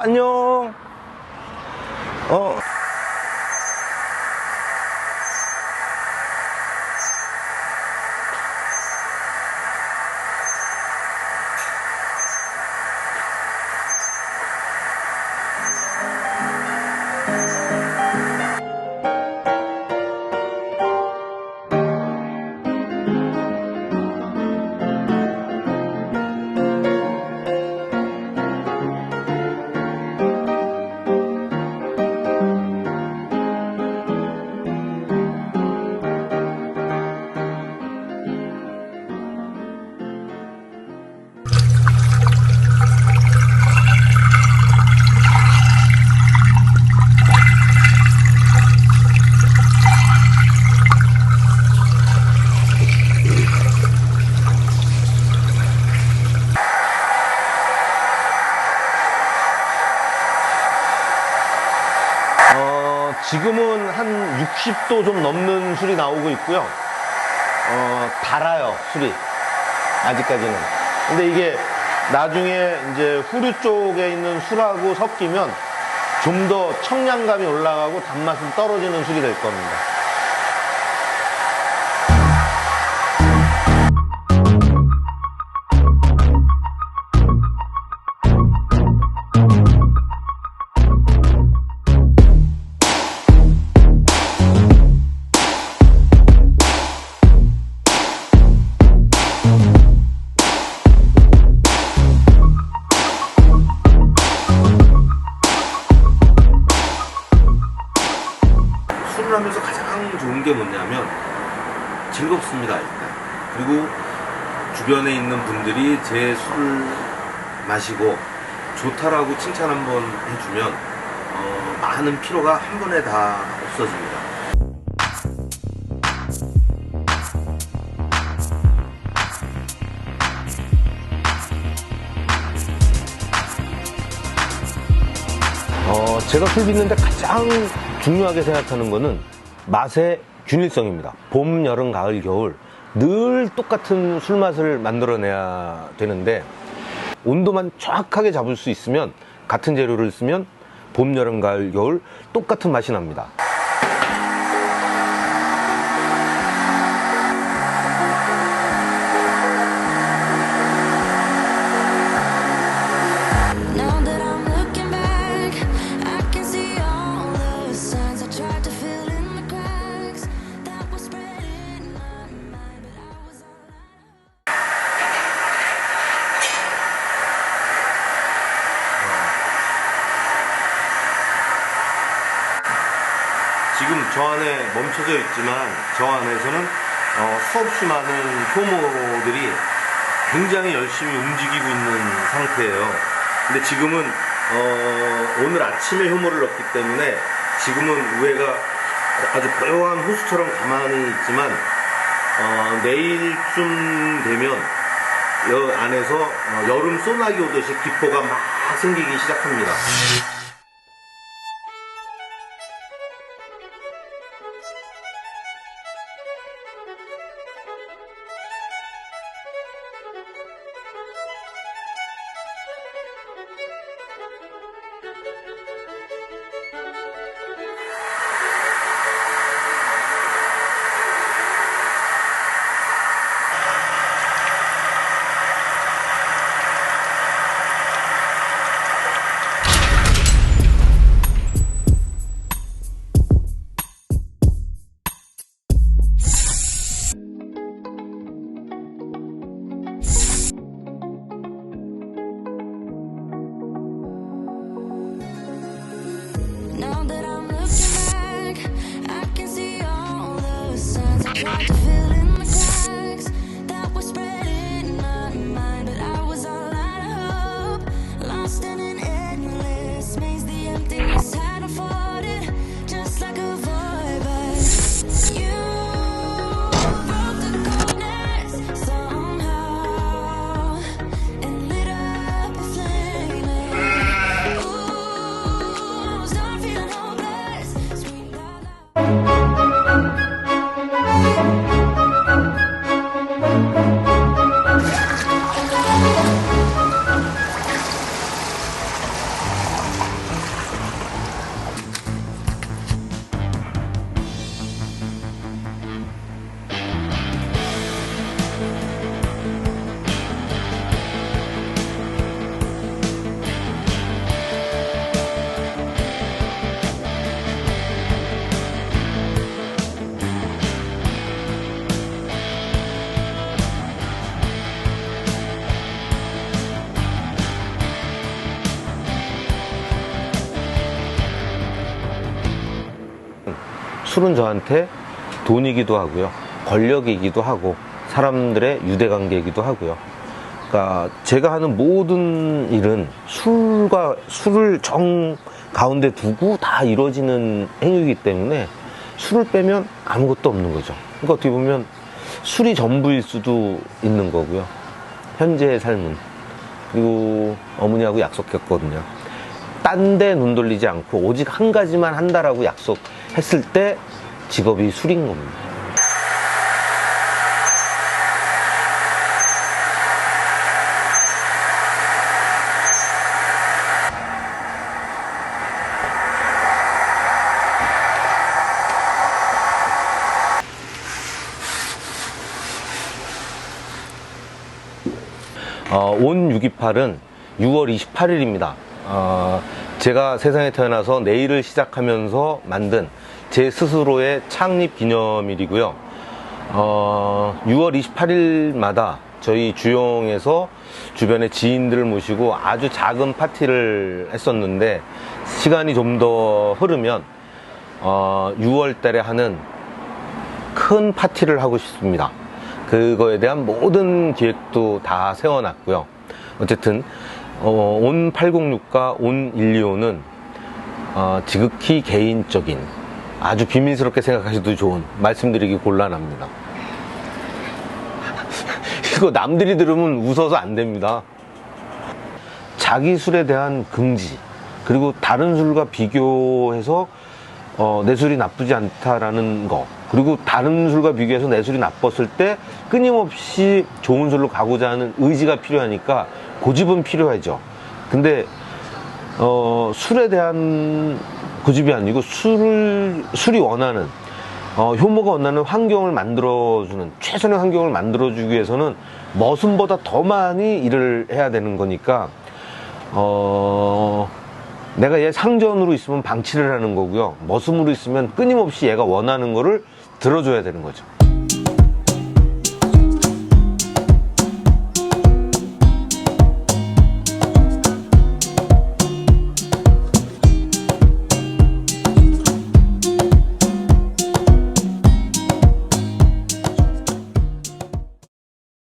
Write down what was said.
안녕. 어. 60도 좀 넘는 술이 나오고 있고요. 어, 달아요, 술이. 아직까지는. 근데 이게 나중에 이제 후류 쪽에 있는 술하고 섞이면 좀 더 청량감이 올라가고 단맛은 떨어지는 술이 될 겁니다. 그리고 주변에 있는 분들이 제 술을 마시고 좋다라고 칭찬 한번 해주면 어, 많은 피로가 한 번에 다 없어집니다 어, 제가 술 빚는데 가장 중요하게 생각하는 거는 맛의 균일성입니다. 봄, 여름, 가을, 겨울 늘 똑같은 술 맛을 만들어내야 되는데 온도만 정확하게 잡을 수 있으면 같은 재료를 쓰면 봄, 여름, 가을, 겨울 똑같은 맛이 납니다. 지금 저 안에 멈춰져 있지만 저 안에서는 어, 수없이 많은 효모들이 굉장히 열심히 움직이고 있는 상태예요. 근데 지금은 어, 오늘 아침에 효모를 넣기 때문에 지금은 우회가 아주 고요한 호수처럼 가만히 있지만 어, 내일쯤 되면 여 안에서 어, 여름 소나기 오듯이 기포가 막 생기기 시작합니다. Watch 술은 저한테 돈이기도 하고요. 권력이기도 하고 사람들의 유대관계이기도 하고요. 그러니까 제가 하는 모든 일은 술과 술을 정 가운데 두고 다 이루어지는 행위이기 때문에 술을 빼면 아무것도 없는 거죠. 그러니까 어떻게 보면 술이 전부일 수도 있는 거고요. 현재의 삶은. 그리고 어머니하고 약속했거든요. 딴 데 눈 돌리지 않고 오직 한 가지만 한다라고 약속했을 때 직업이 술인 겁니다. 어, 온 628은 6월 28일입니다. 어, 제가 세상에 태어나서 내일을 시작하면서 만든 제 스스로의 창립 기념일이고요. 어, 6월 28일마다 저희 주영에서 주변의 지인들을 모시고 아주 작은 파티를 했었는데 시간이 좀 더 흐르면 어, 6월 달에 하는 큰 파티를 하고 싶습니다. 그거에 대한 모든 기획도 다 세워놨고요. 어쨌든 어, 온 806과 온 125는 어, 지극히 개인적인 아주 비밀스럽게 생각하셔도 좋은 말씀드리기 곤란합니다. 이거 남들이 들으면 웃어서 안 됩니다. 자기 술에 대한 금지 그리고 다른 술과 비교해서 어, 내 술이 나쁘지 않다라는 거 그리고 다른 술과 비교해서 내 술이 나빴을 때 끊임없이 좋은 술로 가고자 하는 의지가 필요하니까 고집은 필요하죠 근데 어, 술에 대한 고집이 아니고 술을 술이 원하는 어, 효모가 원하는 환경을 만들어주는 최선의 환경을 만들어주기 위해서는 머슴보다 더 많이 일을 해야 되는 거니까 어, 내가 얘 상전으로 있으면 방치를 하는 거고요. 머슴으로 있으면 끊임없이 얘가 원하는 거를 들어줘야 되는 거죠.